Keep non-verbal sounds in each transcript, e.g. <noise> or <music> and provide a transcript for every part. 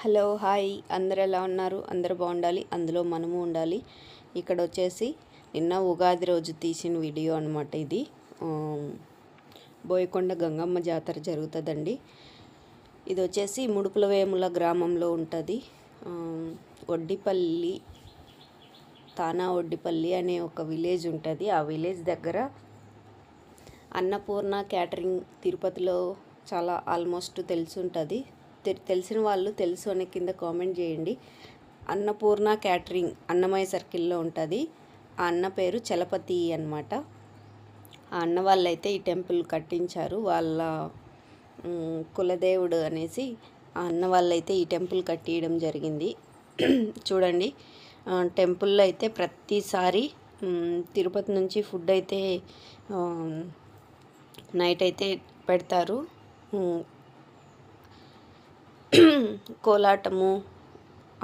Hello hi. అందరు ఎలా ఉన్నారు? అందరూ బాగుండాలి. అందులో మనము ఉండాలి. ఇక్కడ వచ్చేసి నిన్న ఉగాది రోజు తీసిన వీడియో అనమాట ఇది. బోయకొండ గంగమ్మ జాతర జరుగుతుందండి. ఇది వచ్చేసి ముడుపులవేముల గ్రామంలో ఉంటుంది. ఒడ్డిపల్లి తానా ఒడ్డిపల్లి అనే ఒక విలేజ్ ఉంటుంది. ఆ విలేజ్ దగ్గర అన్నపూర్ణ క్యాటరింగ్ తిరుపతిలో చాలా ఆల్మోస్ట్ తెలిసి ఉంటుంది తెలిసిన వాళ్ళు తెలుసు అనే కింద కామెంట్ చేయండి. అన్నపూర్ణ క్యాటరింగ్ అన్నమయ్య సర్కిల్లో ఉంటుంది. ఆ అన్న పేరు చలపతి అన్నమాట. ఆ అన్న వాళ్ళైతే ఈ టెంపుల్ కట్టించారు. వాళ్ళ కులదేవుడు అనేసి ఆ అన్న వాళ్ళైతే ఈ టెంపుల్ కట్టియడం జరిగింది. చూడండి టెంపుల్లో అయితే ప్రతిసారి తిరుపతి నుంచి ఫుడ్ అయితే నైట్ అయితే పెడతారు. కోలాటము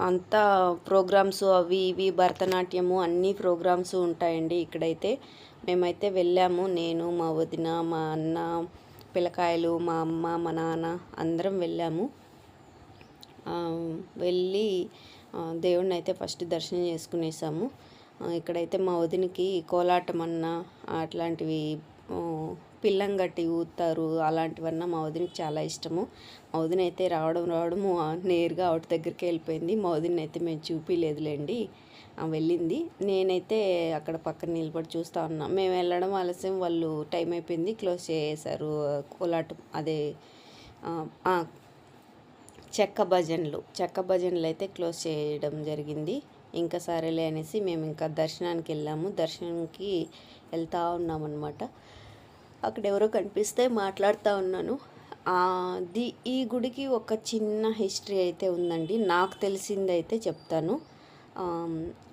అంతా ప్రోగ్రామ్స్ అవి ఇవి భరతనాట్యము అన్ని ప్రోగ్రామ్స్ ఉంటాయండి ఇక్కడైతే. మేమైతే వెళ్ళాము నేను మా వదిన మా అన్న పిల్లకాయలు మా అమ్మ మా నాన్న అందరం వెళ్ళాము. వెళ్ళి దేవుడిని అయితే ఫస్ట్ దర్శనం చేసుకునేసాము. ఇక్కడైతే మా వదినికి కోలాటం అన్న అట్లాంటివి పిల్లం గట్టి ఊతారు. అలాంటివన్నా మా వదినకి చాలా ఇష్టము. మా వదిన అయితే రావడం రావడము నేరుగా ఆవిడ దగ్గరికి వెళ్ళిపోయింది. మా వదిన అయితే మేము చూపిలేదులేండి వెళ్ళింది. నేనైతే అక్కడ పక్కన నిలబడి చూస్తూ ఉన్నా. మేము వెళ్ళడం ఆలస్యం వాళ్ళు టైం అయిపోయింది. క్లోజ్ చేసేసారు. కోలాటం అదే చెక్క భజనలు. చెక్క భజనలు అయితే క్లోజ్ చేయడం జరిగింది. ఇంకా సరేలే అనేసి మేము ఇంకా దర్శనానికి వెళ్ళాము. దర్శనానికి వెళ్తూ ఉన్నామన్నమాట. అక్కడ ఎవరో కనిపిస్తే మాట్లాడుతూ ఉన్నాను. ది ఈ గుడికి ఒక చిన్న హిస్టరీ అయితే ఉందండి. నాకు తెలిసిందైతే చెప్తాను.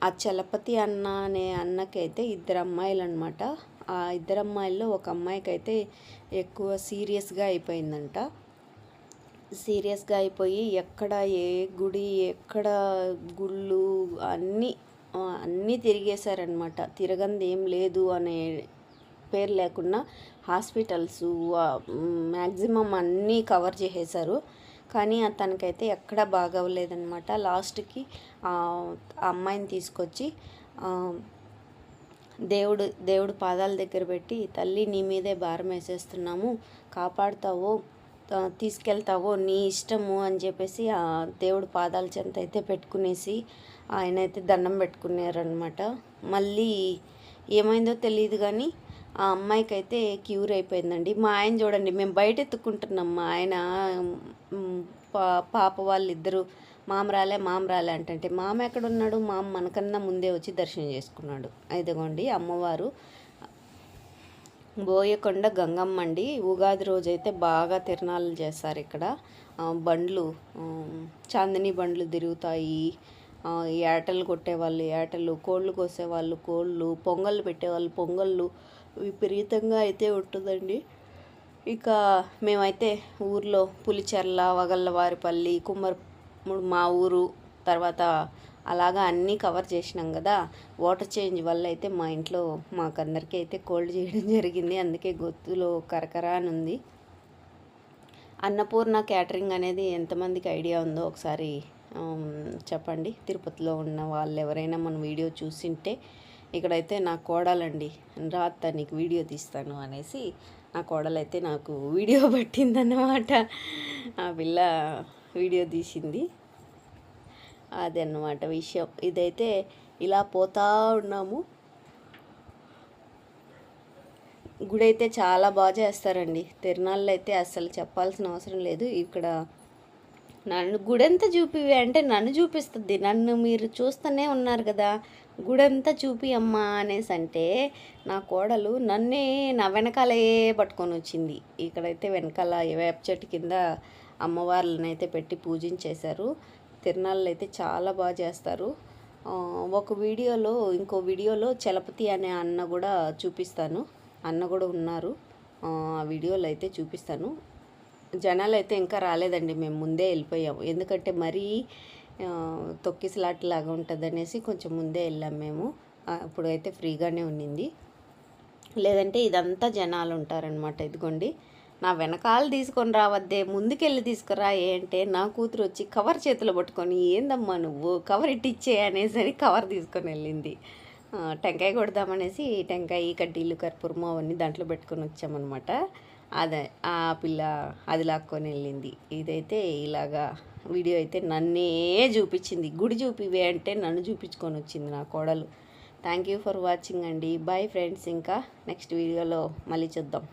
ఆ చలపతి అన్న అనే అన్నకైతే ఇద్దరు అమ్మాయిలు అనమాట ఆ ఇద్దరు అమ్మాయిల్లో ఒక అమ్మాయికి అయితే ఎక్కువ సీరియస్గా అయిపోయిందంట. సీరియస్గా అయిపోయి ఎక్కడ ఏ గుడి ఎక్కడ గుళ్ళు అన్నీ అన్నీ తిరిగేశారనమాట తిరగంది ఏం లేదు అనే పేరు లేకుండా హాస్పిటల్స్ మ్యాక్సిమం అన్నీ కవర్ చేసేశారు. కానీ తనకైతే ఎక్కడ బాగవ్వలేదనమాట లాస్ట్కి ఆ అమ్మాయిని తీసుకొచ్చి దేవుడు దేవుడు పాదాల దగ్గర పెట్టి తల్లి నీ మీదే భారం వేసేస్తున్నాము. కాపాడుతావో తీసుకెళ్తావో నీ ఇష్టము అని చెప్పేసి ఆ దేవుడు పాదాల చెంత అయితే పెట్టుకునేసి ఆయన అయితే దండం పెట్టుకున్నారనమాట మళ్ళీ ఏమైందో తెలియదు కానీ ఆ అమ్మాయికి అయితే క్యూర్ అయిపోయిందండి. మా ఆయన చూడండి మేము బయట ఎత్తుకుంటున్నాం మా ఆయన పా పాప వాళ్ళిద్దరూ మామరాలే మామరాలే అంటే మామ ఎక్కడున్నాడు? మామ మనకన్నా ముందే వచ్చి దర్శనం చేసుకున్నాడు. ఇదిగోండి అమ్మవారు. బోయకొండ గంగమ్మ అండి. ఉగాది రోజైతే బాగా తిరణాలు చేస్తారు ఇక్కడ. బండ్లు చాందిని బండ్లు తిరుగుతాయి. ఏటలు కొట్టేవాళ్ళు ఏటలు కోళ్ళు కోసేవాళ్ళు కోళ్ళు పొంగళ్ళు పెట్టేవాళ్ళు పొంగళ్ళు విపరీతంగా అయితే ఉంటుందండి. ఇక మేమైతే ఊర్లో పులిచెర్ల వగల్లవారిపల్లి కుమ్మర్ మా ఊరు తర్వాత అలాగా అన్నీ కవర్ చేసినాం కదా. వాటర్ చేంజ్ వల్ల అయితే మా ఇంట్లో మాకందరికీ అయితే కోల్డ్ చేయడం జరిగింది. అందుకే గొత్తులో కరకర అని ఉంది. అన్నపూర్ణ క్యాటరింగ్ అనేది ఎంతమందికి ఐడియా ఉందో ఒకసారి చెప్పండి. తిరుపతిలో ఉన్న వాళ్ళు ఎవరైనా మన వీడియో చూసింటే ఇక్కడైతే నా కోడలండి. రాత్త నీకు వీడియో తీస్తాను అనేసి నా కోడలైతే నాకు వీడియో <laughs> పట్టిందన్నమాట. ఆ పిల్ల వీడియో తీసింది. అదన్నమాట విషయం. ఇదైతే ఇలా పోతా ఉన్నాము. గుడి అయితే చాలా బాగా చేస్తారండి. తిరునాళ్ళు అయితే అస్సలు చెప్పాల్సిన అవసరం లేదు. ఇక్కడ నన్ను గుడంతా చూపివి అంటే నన్ను చూపిస్తుంది. నన్ను మీరు చూస్తూనే ఉన్నారు కదా. గుడంతా చూపి అమ్మా అనేసి అంటే నా కోడలు నన్నే నా వెనకాలే పట్టుకొని వచ్చింది. ఇక్కడైతే వెనకాల వేప చెట్టు కింద అమ్మవార్లను అయితే పెట్టి పూజించేశారు. తిరునాళ్ళు అయితే చాలా బాగా చేస్తారు. ఒక వీడియోలో ఇంకో వీడియోలో చలపతి అనే అన్న కూడా చూపిస్తాను. అన్న కూడా ఉన్నారు. ఆ ఆ వీడియోలో అయితే చూపిస్తాను. జనాలు అయితే ఇంకా రాలేదండి మేము ముందే వెళ్ళిపోయాము. ఎందుకంటే మరీ ఆ, తొక్కిసలాట లాగా ఉంటుంది అనేసి కొంచెం ముందే వెళ్ళాం మేము. ఆ, అప్పుడు అయితే ఫ్రీగానే ఉన్నింది. లేదంటే ఇదంతా జనాలు ఉంటారనమాట ఇదిగోండి. నా వెనకాల తీసుకొని రావద్దే ముందుకెళ్ళి తీసుకురా ఏ అంటే నా కూతురు వచ్చి కవర్ చేతిలో పట్టుకొని ఏందమ్మా నువ్వు? కవర్ ఇట్టిచ్చే అనేసరి కవర్ తీసుకొని వెళ్ళింది. టెంకాయ కొడదామనేసి టెంకాయ కడ్డీలు కర్పూరము అవన్నీ దాంట్లో పెట్టుకొని వచ్చామన్నమాట. అదే ఆ పిల్ల అది లాక్కొని వెళ్ళింది. ఇదైతే ఇలాగా వీడియో అయితే నన్నే చూపించింది. గుడి చూపివే అంటే నన్ను చూపించుకొని వచ్చింది నా కోడలు. థ్యాంక్ యూ ఫర్ వాచింగ్ అండి. బాయ్ ఫ్రెండ్స్ ఇంకా నెక్స్ట్ వీడియోలో మళ్ళీ చూద్దాం.